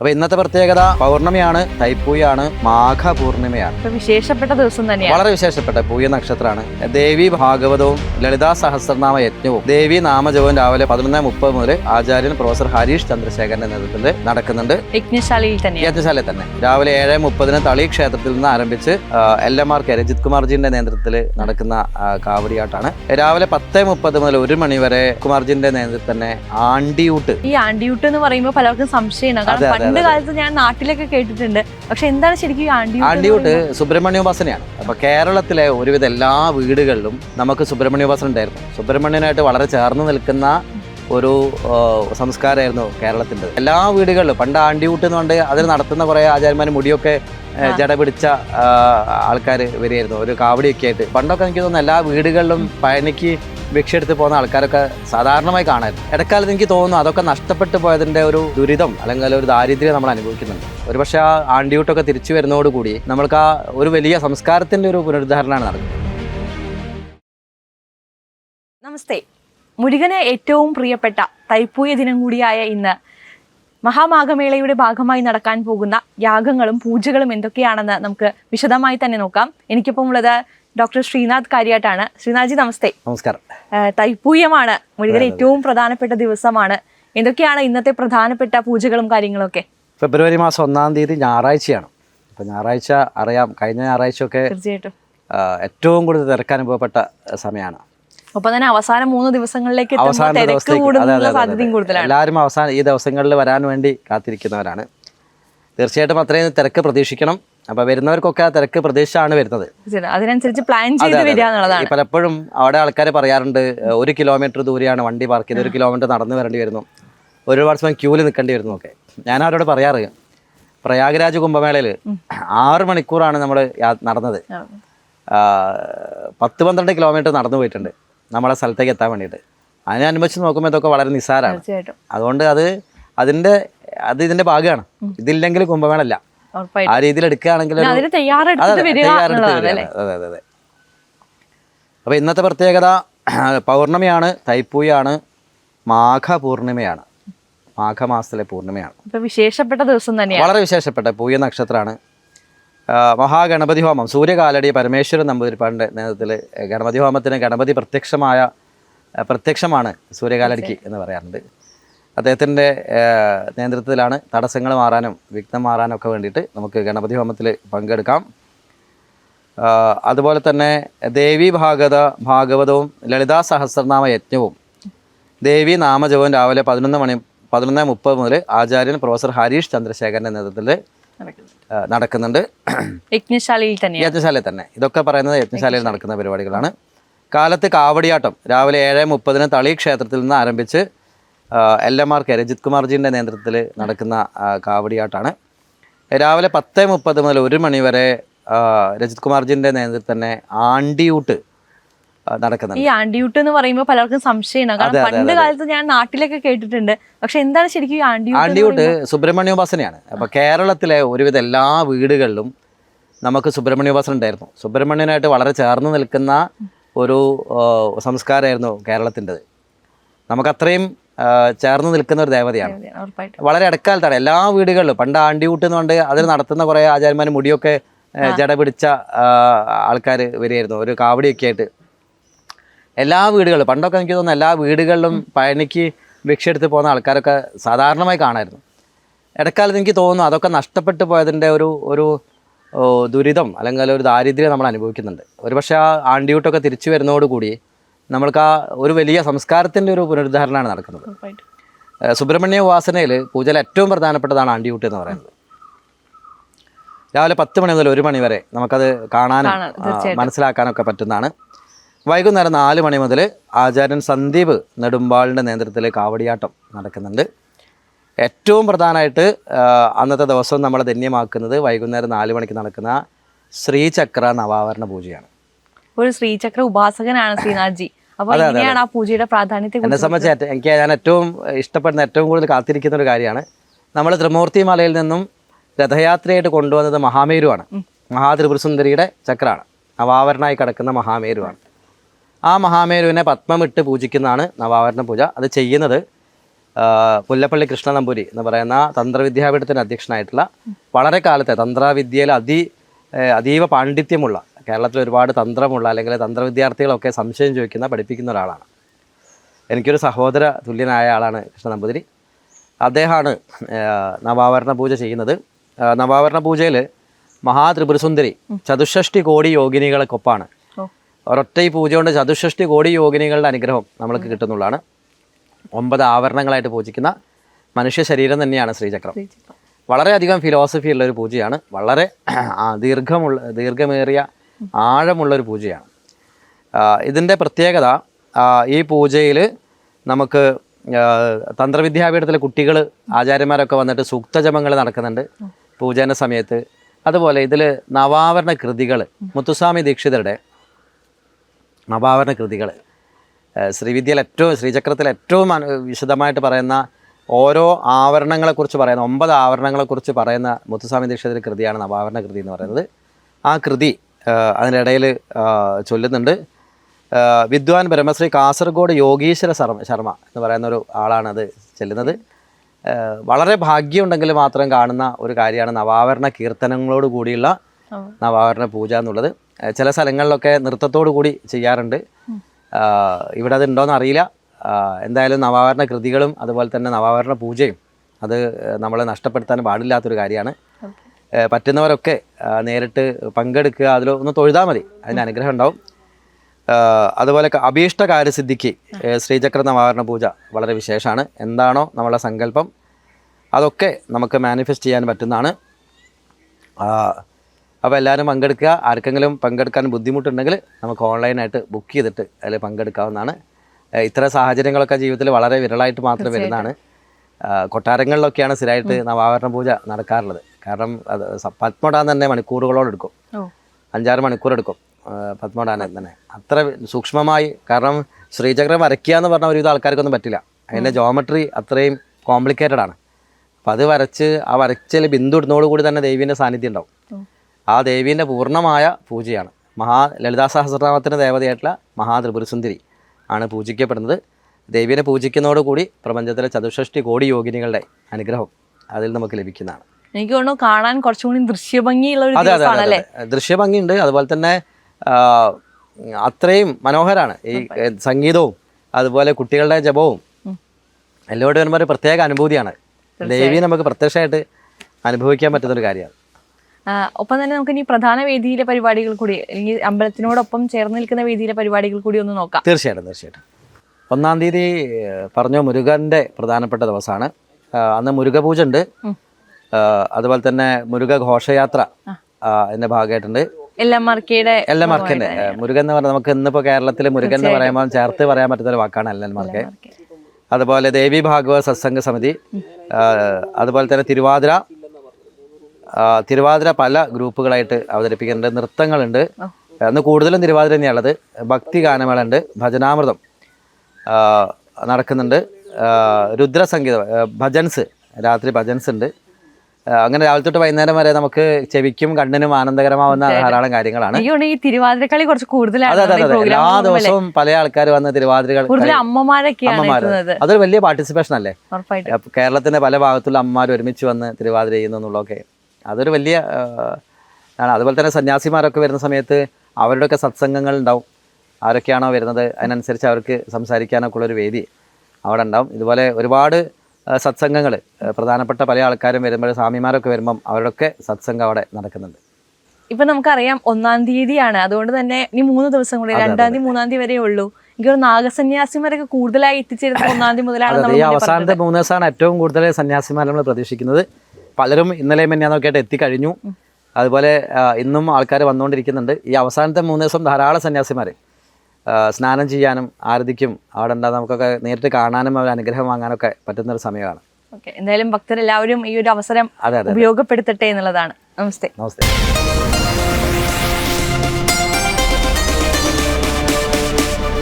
അപ്പൊ ഇന്നത്തെ പ്രത്യേകത പൗർണമിയാണ് തൈപ്പൂയാണ് മാഘ പൂർണിമയാണ് വിശേഷപ്പെട്ട ദിവസം തന്നെയാണ്. വളരെ വിശേഷപ്പെട്ട പൂയ നക്ഷത്രമാണ്. ദേവി ഭാഗവതവും ലളിതാ സഹസ്രനാമ യജ്ഞവും ദേവി നാമജവും രാവിലെ പതിനൊന്ന് മുപ്പത് മുതൽ ആചാര്യൻ പ്രൊഫസർ ഹരീഷ് ചന്ദ്രശേഖരന്റെ നേതൃത്വത്തിൽ നടക്കുന്നുണ്ട്. യജ്ഞശാലയിൽ തന്നെ യജ്ഞശാലയിൽ തന്നെ. രാവിലെ ഏഴ് മുപ്പതിന് തളി ക്ഷേത്രത്തിൽ നിന്ന് ആരംഭിച്ച് L M R K Rajith കുമാർജിന്റെ നേതൃത്വത്തിൽ നടക്കുന്ന കാവടിയാട്ടാണ്. രാവിലെ പത്ത് മുപ്പത് മുതൽ ഒരു മണി വരെ കുമാർജിന്റെ നേതൃത്വത്തിൽ തന്നെ ആണ്ടിയൂട്ട്. ഈ ആണ്ടിയൂട്ട് എന്ന് പറയുമ്പോൾ പലർക്കും സംശയമാണ്. പണ്ട്. കാലത്ത് ഞാൻ നാട്ടിലൊക്കെ കേട്ടിട്ടുണ്ട് പക്ഷെ എന്താണ് ശരിക്കും ആണ്ടിയൂട്ട് സുബ്രഹ്മണ്യോപാസനയാണ് അപ്പൊ കേരളത്തിലെ ഒരുവിധ എല്ലാ വീടുകളിലും നമുക്ക് സുബ്രഹ്മണ്യോപാസന ഉണ്ടായിരുന്നു സുബ്രഹ്മണ്യനായിട്ട് വളരെ ചേർന്ന് നിൽക്കുന്ന ഒരു സംസ്കാരമായിരുന്നു കേരളത്തിന്റെ എല്ലാ വീടുകളിലും പണ്ട് ആണ്ടിയൂട്ട് എന്ന് പറഞ്ഞിട്ട് അതിൽ നടത്തുന്ന കുറേ ആചാര്യന്മാർ മുടിയൊക്കെ. ജട പിടിച്ച ആൾക്കാർ വരികയായിരുന്നു. ഒരു കാവടിയൊക്കെ ആയിട്ട്. പണ്ടൊക്കെ എനിക്ക് തോന്നുന്നു എല്ലാ വീടുകളിലും പഴനിക്ക് ഭിക്ഷ എടുത്ത് പോകുന്ന ആൾക്കാരൊക്കെ സാധാരണമായി കാണായിരുന്നു ഇടക്കാലത്ത് എനിക്ക് തോന്നുന്നു അതൊക്കെ നഷ്ടപ്പെട്ടു പോയതിന്റെ ഒരു ദുരിതം അല്ലെങ്കിൽ ഒരു ദാരിദ്ര്യം നമ്മൾ അനുഭവിക്കുന്നുണ്ട്. ഒരുപക്ഷെ ആ ആണ്ടിയൂട്ടൊക്കെ തിരിച്ചു വരുന്നതോടുകൂടി നമ്മൾക്ക് ആ ഒരു വലിയ സംസ്കാരത്തിന്റെ ഒരു പുനരുദ്ധാരണമാണ് നടക്കുന്നത്. നമസ്തേ. മുരുകന് ഏറ്റവും പ്രിയപ്പെട്ട തൈപ്പൂയ ദിനം കൂടിയായ ഇന്ന് മഹാമാഘമേളയുടെ ഭാഗമായി നടക്കാൻ പോകുന്ന യാഗങ്ങളും പൂജകളും എന്തൊക്കെയാണെന്ന് നമുക്ക് വിശദമായി തന്നെ നോക്കാം. എനിക്കിപ്പം ഉള്ളത് ഡോക്ടർ ശ്രീനാഥ് കാര്യാട്ടാണ്. ശ്രീനാഥ്ജി നമസ്തേ. നമസ്കാരം. തൈപ്പൂയമാണ് മുരുകന് ഏറ്റവും പ്രധാനപ്പെട്ട ദിവസമാണ്. എന്തൊക്കെയാണ് ഇന്നത്തെ പ്രധാനപ്പെട്ട പൂജകളും കാര്യങ്ങളൊക്കെ? ഫെബ്രുവരി മാസം ഒന്നാം തീയതി ഞായറാഴ്ചയാണ്. അപ്പം ഞായറാഴ്ച അറിയാം. കഴിഞ്ഞ ഞായറാഴ്ചയൊക്കെ തീർച്ചയായിട്ടും. ഏറ്റവും കൂടുതൽ തിരക്കനുഭവപ്പെട്ട സമയമാണ്. ഒപ്പം തന്നെ അവസാന മൂന്ന് ദിവസങ്ങളിലേക്ക് അവസാന സാധ്യതയും കൂടുതലാണ്. എല്ലാവരും അവസാന ഈ ദിവസങ്ങളിൽ വരാൻ വേണ്ടി കാത്തിരിക്കുന്നവരാണ്. തീർച്ചയായിട്ടും അത്രയും തിരക്ക് പ്രതീക്ഷിക്കണം. അപ്പൊ വരുന്നവർക്കൊക്കെ ആ തിരക്ക് പ്രതീക്ഷിച്ചാണ് വരുന്നത്. അതിനനുസരിച്ച് പ്ലാൻ ചെയ്ത് വരിക എന്നുള്ളതാണ്. പലപ്പോഴും അവിടെ ആൾക്കാർ പറയാറുണ്ട് ഒരു കിലോമീറ്റർ ദൂരെയാണ് വണ്ടി പാർക്ക് ചെയ്ത് ഒരു കിലോമീറ്റർ നടന്നു വരേണ്ടി വരുന്നു. ഒരുപാട് സമയം ക്യൂവിൽ നിൽക്കേണ്ടി വരുന്നു ഒക്കെ. ഞാൻ അവരോട് പറയാറ് പ്രയാഗരാജ് കുംഭമേളയിൽ ആറ് മണിക്കൂറാണ് നമ്മൾ നടന്നത്. പത്ത് പന്ത്രണ്ട് കിലോമീറ്റർ നടന്നു പോയിട്ടുണ്ട്. നമ്മളെ സ്ഥലത്തേക്ക് എത്താൻ വേണ്ടിയിട്ട്. അനുഭവിച്ച് നോക്കുമ്പോൾ ഇതൊക്കെ വളരെ നിസ്സാരമാണ് അതുകൊണ്ട് അത് അതിന്റെ അത് ഇതിന്റെ ഭാഗമാണ്. ഇതില്ലെങ്കിൽ കുംഭമേളല്ല ആ രീതിയിൽ എടുക്കുകയാണെങ്കിൽ അതിന് അപ്പോൾ ഇന്നത്തെ പ്രത്യേകത പൗർണമിയാണ് തൈപ്പൂയാണ് മാഘ പൂർണിമയാണ് മാഘമാസത്തിലെ പൂർണിമയാണ്. വിശേഷപ്പെട്ട ദിവസം തന്നെയാണ്. വളരെ വിശേഷപ്പെട്ട പൂയ നക്ഷത്രമാണ്. മഹാഗണപതി ഹോമം. സൂര്യകാലടി പരമേശ്വരൻ നമ്പൂതിരിപ്പാടിന്റെ നേതൃത്വത്തിൽ ഗണപതി ഹോമത്തിന് ഗണപതി പ്രത്യക്ഷമായ പ്രത്യക്ഷമാണ് സൂര്യകാലടിക്ക് എന്ന് പറയാറുണ്ട്. അദ്ദേഹത്തിന്റെ നേതൃത്വത്തിലാണ് തടസ്സങ്ങൾ മാറാനും വിഘ്നം മാറാനും ഒക്കെ വേണ്ടിയിട്ട് നമുക്ക് ഗണപതി ഹോമത്തിൽ പങ്കെടുക്കാം. അതുപോലെ തന്നെ ദേവി ഭാഗത ഭാഗവതവും ലളിതാ സഹസ്രനാമ യജ്ഞവും ദേവി നാമജപവും രാവിലെ പതിനൊന്ന് മണി പതിനൊന്ന് മുപ്പത് മുതൽ ആചാര്യൻ പ്രൊഫസർ ഹരീഷ് ചന്ദ്രശേഖരന്റെ നേതൃത്വത്തിൽ നടക്കുന്നുണ്ട്. യജ്ഞശാലയിൽ തന്നെ യജ്ഞശാലയിൽ തന്നെ. ഇതൊക്കെ പറയുന്നത് യജ്ഞശാലയിൽ നടക്കുന്ന പരിപാടികളാണ്. കാലത്ത് കാവടിയാട്ടം. രാവിലെ ഏഴ് മുപ്പതിന് തളി ക്ഷേത്രത്തിൽ നിന്ന് ആരംഭിച്ച് L M R K Rajith കുമാർജിന്റെ നേതൃത്വത്തിൽ നടക്കുന്ന കാവടിയാട്ടാണ്. രാവിലെ പത്ത് മുപ്പത് മുതൽ ഒരു മണി വരെ രജിത് കുമാർജിന്റെ നേതൃത്വത്തിൽ തന്നെ ആണ്ടിയൂട്ട് ആ, നടക്കുന്നുണ്ട്. ഈ ആണ്ടിയൂട്ട് എന്ന് പറയുമ്പോൾ പലർക്കും സംശയമാണ്. കാരണം പണ്ട്. കാലത്ത് ഞാൻ നാട്ടിലൊക്കെ കേട്ടിട്ടുണ്ട്. പക്ഷെ എന്താണ് ശരിക്കും ആണ്ടിയൂട്ട് ആണ്ടിയൂട്ട്? സുബ്രഹ്മണ്യോപാസനയാണ് അപ്പോൾ കേരളത്തിലെ ഒരുവിധ എല്ലാ വീടുകളിലും നമുക്ക് സുബ്രഹ്മണ്യോപാസന ഉണ്ടായിരുന്നു. സുബ്രഹ്മണ്യനായിട്ട് വളരെ ചേർന്ന് നിൽക്കുന്ന ഒരു സംസ്കാരമായിരുന്നു കേരളത്തിന്റെത്. നമുക്കത്രയും ചേർന്ന് നിൽക്കുന്ന ഒരു ദേവതയാണ്. വളരെ ഇടക്കാലത്താണ് എല്ലാ വീടുകളിലും പണ്ട് ആണ്ടിയൂട്ട് എന്ന് പറഞ്ഞ് അതിൽ നടത്തുന്ന കുറേ ആചാര്യന്മാർ മുടിയൊക്കെ ജട പിടിച്ച ആൾക്കാർ വരികയായിരുന്നു. ഒരു കാവടിയൊക്കെ ആയിട്ട് എല്ലാ വീടുകളിലും പണ്ടൊക്കെ എനിക്ക് തോന്നുന്നു എല്ലാ വീടുകളിലും പഴനിക്ക് ഭിക്ഷ എടുത്ത് പോകുന്ന ആൾക്കാരൊക്കെ സാധാരണമായി കാണായിരുന്നു. ഇടക്കാലത്ത് എനിക്ക് തോന്നുന്നു അതൊക്കെ നഷ്ടപ്പെട്ടു പോയതിന്റെ ഒരു ഒരു ദുരിതം അല്ലെങ്കിൽ ഒരു ദാരിദ്ര്യം നമ്മൾ അനുഭവിക്കുന്നുണ്ട്. ഒരുപക്ഷെ ആ ആണ്ടിയൂട്ടൊക്കെ തിരിച്ചു വരുന്നതോടുകൂടി നമ്മൾക്ക് ആ ഒരു വലിയ സംസ്കാരത്തിന്റെ ഒരു പുനരുദ്ധാരണമാണ് നടക്കുന്നത്. സുബ്രഹ്മണ്യ ഉപാസനയിൽ പൂജയിൽ ഏറ്റവും പ്രധാനപ്പെട്ടതാണ് ആണ്ടിയൂട്ട് എന്ന് പറയുന്നത്. രാവിലെ പത്ത് മണി മുതൽ ഒരു മണി വരെ നമുക്കത് കാണാനും. മനസ്സിലാക്കാനൊക്കെ പറ്റുന്നതാണ്. വൈകുന്നേരം നാല് മണി മുതൽ ആചാര്യൻ സന്ദീപ് നെടുമ്പാളിന്റെ നേതൃത്വത്തിൽ കാവടിയാട്ടം നടക്കുന്നുണ്ട്. ഏറ്റവും പ്രധാനമായിട്ട് അന്നത്തെ ദിവസം നമ്മളെ ധന്യമാക്കുന്നത് വൈകുന്നേരം നാല് മണിക്ക് നടക്കുന്ന ശ്രീചക്ര നവാവരണ പൂജയാണ്. ഒരു ശ്രീചക്ര ഉപാസകനാണ് ശ്രീനാഥ്ജി. എങ്ങനെയാണ് ആ പൂജയുടെ പ്രാധാന്യത്തെ എന്നെ സംബന്ധിച്ച് എനിക്ക് ഞാൻ ഏറ്റവും ഇഷ്ടപ്പെടുന്ന ഏറ്റവും കൂടുതൽ കാത്തിരിക്കുന്ന ഒരു കാര്യമാണ്. നമ്മൾ ത്രിമൂർത്തി മലയിൽ നിന്നും രഥയാത്രയായിട്ട് കൊണ്ടുവന്നത് മഹാമേരുവാണ്. മഹാത്രിപുരസുന്ദരിയുടെ ചക്രമാണ്. നവാവരണമായി കിടക്കുന്ന മഹാമേരുവാണ്. ആ മഹാമേരുവിനെ പത്മമിട്ട് പൂജിക്കുന്നതാണ് നവാവരണ പൂജ. അത് ചെയ്യുന്നത് പുല്ലപ്പള്ളി കൃഷ്ണ നമ്പൂരി എന്ന് പറയുന്ന തന്ത്രവിദ്യാപീഠത്തിന്റെ അധ്യക്ഷനായിട്ടുള്ള വളരെ കാലത്തെ തന്ത്രവിദ്യയിൽ അതി അതീവ പാണ്ഡിത്യമുള്ള കേരളത്തിൽ ഒരുപാട് തന്ത്രമുള്ള അല്ലെങ്കിൽ തന്ത്രവിദ്യാർത്ഥികളൊക്കെ സംശയം ചോദിക്കുന്ന പഠിപ്പിക്കുന്ന ഒരാളാണ്. എനിക്കൊരു സഹോദര തുല്യനായ ആളാണ് കൃഷ്ണ നമ്പൂതിരി അദ്ദേഹമാണ് നവാവരണ പൂജ ചെയ്യുന്നത്. നവാവരണ പൂജയിൽ മഹാത്രിപുരസുന്ദരി ചതുഷ്ഷഷ്ടി കോടി യോഗിനികളെക്കൊപ്പാണ് ഓ ഒരൊറ്റ ഈ പൂജ കൊണ്ട് ചതുഷ്ഷ്ടി കോടി യോഗിനികളുടെ അനുഗ്രഹം നമ്മൾക്ക് കിട്ടുന്നുള്ളതാണ്. ഒമ്പത് ആവരണങ്ങളായിട്ട് പൂജിക്കുന്ന മനുഷ്യ ശരീരം തന്നെയാണ് ശ്രീചക്രം. വളരെയധികം ഫിലോസഫി ഉള്ള ഒരു പൂജയാണ്. വളരെ ദീർഘമുള്ള ദീർഘമേറിയ ആഴമുള്ളൊരു പൂജയാണ്. ഇതിന്റെ പ്രത്യേകത ഈ പൂജയിൽ നമുക്ക് തന്ത്രവിദ്യാപീഠത്തിലെ കുട്ടികൾ ആചാര്യന്മാരൊക്കെ വന്നിട്ട് സൂക്തജപങ്ങൾ നടക്കുന്നുണ്ട് പൂജേന്റെ സമയത്ത്. അതുപോലെ ഇതിൽ നവാവരണ കൃതികൾ മുത്തുസ്വാമി ദീക്ഷിതരുടെ നവാവരണ കൃതികൾ. ശ്രീവിദ്യയിൽ ഏറ്റവും ശ്രീചക്രത്തിൽ ഏറ്റവും വിശദമായിട്ട് പറയുന്ന ഓരോ ആവരണങ്ങളെക്കുറിച്ച് പറയുന്ന ഒമ്പത് ആവരണങ്ങളെക്കുറിച്ച് പറയുന്ന മുത്തുസ്വാമി ദീക്ഷിതന്റെ കൃതിയാണ് നവാവരണ കൃതി എന്ന് പറയുന്നത്. ആ കൃതി അതിനിടയിൽ ചൊല്ലുന്നുണ്ട്. വിദ്വാൻ ബ്രഹ്മശ്രീ കാസർഗോഡ് യോഗീശ്വര ശർമ്മ ശർമ്മ എന്ന് പറയുന്ന ഒരു ആളാണ് അത് ചെല്ലുന്നത് വളരെ ഭാഗ്യമുണ്ടെങ്കിൽ മാത്രം കാണുന്ന ഒരു കാര്യമാണ് നവാവരണ കീർത്തനങ്ങളോട് കൂടിയുള്ള നവാവരണ പൂജ എന്നുള്ളത്. ചില സ്ഥലങ്ങളിലൊക്കെ നൃത്തത്തോടു കൂടി ചെയ്യാറുണ്ട്. ഇവിടെ അത് ഉണ്ടോയെന്ന് അറിയില്ല. എന്തായാലും നവാവരണ കൃതികളും അതുപോലെ തന്നെ നവാവരണ പൂജയും അത് നമ്മളെ നഷ്ടപ്പെടുത്താൻ പാടില്ലാത്തൊരു കാര്യമാണ്. പറ്റുന്നവരൊക്കെ നേരിട്ട് പങ്കെടുക്കുക അതിൽ ഒന്ന് തൊഴുതാൽ മതി. അതിന്റെ അനുഗ്രഹം ഉണ്ടാവും. അതുപോലെ അഭീഷ്ട കാര്യസിദ്ധിക്ക് ശ്രീചക്ര നവാവരണ പൂജ വളരെ വിശേഷമാണ് എന്താണോ നമ്മളെ സങ്കല്പം അതൊക്കെ നമുക്ക് മാനിഫെസ്റ്റ് ചെയ്യാൻ പറ്റുന്നതാണ്. അപ്പോൾ എല്ലാവരും പങ്കെടുക്കുക. ആർക്കെങ്കിലും പങ്കെടുക്കാൻ ബുദ്ധിമുട്ടുണ്ടെങ്കിൽ നമുക്ക് ഓൺലൈനായിട്ട് ബുക്ക് ചെയ്തിട്ട് അതിൽ പങ്കെടുക്കാവുന്നതാണ്. ഇത്ര ഇത്തരം സാഹചര്യങ്ങളൊക്കെ ജീവിതത്തിൽ വളരെ വിരളായിട്ട് മാത്രം വരുന്നതാണ്. കൊട്ടാരങ്ങളിലൊക്കെയാണ് സ്ഥിരമായിട്ട് നവാവരണ പൂജ നടക്കാറുള്ളത്. കാരണം അത് പത്മടാൻ തന്നെ മണിക്കൂറുകളോട് എടുക്കും. അഞ്ചാറ് മണിക്കൂർ എടുക്കും. പത്മടാനെ തന്നെ. അത്ര സൂക്ഷ്മമായി കാരണം ശ്രീചക്രം വരയ്ക്കുക എന്ന് പറഞ്ഞ ഒരുവിധ ആൾക്കാർക്കൊന്നും പറ്റില്ല. അതിന്റെ ജോമെട്രി അത്രയും കോംപ്ലിക്കേറ്റഡ് ആണ്. അപ്പം അത് വരച്ച് ആ വരച്ചതിൽ ബിന്ദു ഇടുന്നതോടുകൂടി തന്നെ ദേവീന്റെ സാന്നിധ്യം ഉണ്ടാവും. ആ ദേവീന്റെ പൂർണമായ പൂജയാണ്. മഹാ ലളിതാ സഹസ്രനാമത്തിന്റെ ദേവതയായിട്ടുള്ള മഹാത്രിപുരസുന്ദരി ആണ് പൂജിക്കപ്പെടുന്നത്. ദേവീനെ പൂജിക്കുന്നതോടുകൂടി പ്രപഞ്ചത്തിലെ ചതുഷ്ഷഷ്ടി കോടി യോഗിനികളുടെ അനുഗ്രഹം അതിൽ നമുക്ക് ലഭിക്കുന്നതാണ്. എനിക്ക് തോന്നുന്നു കാണാൻ കുറച്ചും കൂടി ദൃശ്യഭംഗിയുള്ള ഒരു അതെ അതെ ദൃശ്യഭംഗിയുണ്ട്. അതുപോലെ തന്നെ അത്രയും മനോഹരമാണ് ഈ സംഗീതവും അതുപോലെ കുട്ടികളുടെ ജപവും ഉം. എല്ലോട്ട് വരുമ്പോൾ ഒരു പ്രത്യേക അനുഭൂതിയാണ്. ദേവി നമുക്ക് പ്രത്യക്ഷമായിട്ട് അനുഭവിക്കാൻ പറ്റുന്ന ഒരു കാര്യമാണ്. ഒപ്പം തന്നെ നമുക്ക് ഇനി പ്രധാന വേദിയിലെ പരിപാടികൾ കൂടി അല്ലെങ്കിൽ അമ്പലത്തിനോടൊപ്പം ചേർന്ന് നിൽക്കുന്ന വേദിയിലെ പരിപാടികൾ കൂടി ഒന്ന് നോക്കാം. തീർച്ചയായിട്ടും തീർച്ചയായിട്ടും. ഒന്നാം തീയതി പറഞ്ഞ മുരുകന്റെ പ്രധാനപ്പെട്ട ദിവസമാണ്. അന്ന് മുരുക പൂജ ഉണ്ട് അതുപോലെ തന്നെ മുരുക ഘോഷയാത്ര എന്റെ ഭാഗമായിട്ടുണ്ട്. എൽ എം ആർ കെയുടെ എൽ എം മാർക്കന്റെ മുരുകൻ എന്ന് പറഞ്ഞാൽ നമുക്ക് ഇന്നിപ്പോ കേരളത്തിൽ മുരുകൻ എന്ന് പറയുമ്പോൾ ചേർത്ത് പറയാൻ പറ്റുന്ന ഒരു വാക്കാണ് എൽ എൻ മാർക്ക്. അതുപോലെ ദേവി ഭാഗവത സത്സംഗ സമിതി അതുപോലെ തന്നെ തിരുവാതിര തിരുവാതിര പല ഗ്രൂപ്പുകളായിട്ട് അവതരിപ്പിക്കുന്നുണ്ട്. നൃത്തങ്ങളുണ്ട്. അന്ന് കൂടുതലും തിരുവാതിര തന്നെയാണുള്ളത്. ഭക്തി ഗാനമേളുണ്ട് ഭജനാമൃതം നടക്കുന്നുണ്ട്. രുദ്രസംഗീതം ഭജൻസ് രാത്രി ഭജൻസ് ഉണ്ട് അങ്ങനെ രാവിലെ തൊട്ട് വൈകുന്നേരം വരെ നമുക്ക് ചെവിക്കും കണ്ണിനും ആനന്ദകരമാവുന്ന ധാരാളം കാര്യങ്ങളാണ്. ഈ കുറച്ച് കൂടുതലാണ്. എല്ലാ ദിവസവും പല ആൾക്കാർ വന്ന് തിരുവാതിരകൾ അമ്മമാര്. അതൊരു വലിയ പാർട്ടിസിപ്പേഷൻ അല്ലേ? കേരളത്തിന്റെ പല ഭാഗത്തുള്ള അമ്മമാർ ഒരുമിച്ച് വന്ന് തിരുവാതിര ചെയ്യുന്നു എന്നുള്ളതൊക്കെ. അതൊരു വലിയ ആണ് അതുപോലെ തന്നെ സന്യാസിമാരൊക്കെ വരുന്ന സമയത്ത് അവരുടെയൊക്കെ സത്സംഗങ്ങൾ ഉണ്ടാവും. ആരൊക്കെയാണോ വരുന്നത് അതിനനുസരിച്ച് അവർക്ക് സംസാരിക്കാനൊക്കെ ഉള്ളൊരു വേദി അവിടെ ഉണ്ടാവും. ഇതുപോലെ ഒരുപാട് സത്സംഗങ്ങൾ പ്രധാനപ്പെട്ട പല ആൾക്കാരും വരുമ്പോൾ സ്വാമിമാരൊക്കെ വരുമ്പം അവരുടെയൊക്കെ സത്സംഗം അവിടെ നടക്കുന്നുണ്ട്. ഇപ്പൊ നമുക്കറിയാം ഒന്നാം തീയതിയാണ്. അതുകൊണ്ട് തന്നെ ഇനി മൂന്ന് ദിവസം കൂടി രണ്ടാം തീയതി മൂന്നാം തീയതി വരെ ഉള്ളൂ. എനിക്ക് തോന്നുന്നു നാഗസന്യാസിമാരൊക്കെ കൂടുതലായി എത്തിച്ചേരുന്നത് ഒന്നാം തീയതി മുതലാണ് അവസാനത്തെ മൂന്ന് ദിവസമാണ് ഏറ്റവും കൂടുതൽ സന്യാസിമാർ നമ്മൾ പ്രതീക്ഷിക്കുന്നത്. പലരും ഇന്നലെ മിന്നാന്നൊക്കെ ആയിട്ട് എത്തിക്കഴിഞ്ഞു. അതുപോലെ ഇന്നും ആൾക്കാർ വന്നുകൊണ്ടിരിക്കുന്നുണ്ട്. ഈ അവസാനത്തെ മൂന്ന് ദിവസം ധാരാളം സന്യാസിമാർ സ്നാനം ചെയ്യാനും ആരതിക്കും അവിടെ ഉണ്ടാകും നമുക്കൊക്കെ നേരിട്ട് കാണാനും അവർ അനുഗ്രഹം വാങ്ങാനൊക്കെ പറ്റുന്നൊരു സമയമാണ്. ഓക്കെ. എന്തായാലും ഭക്തരെല്ലാവരും ഈ ഒരു അവസരം ഉപയോഗപ്പെടുത്തട്ടെ എന്നുള്ളതാണ്. നമസ്തേ. നമസ്തേ.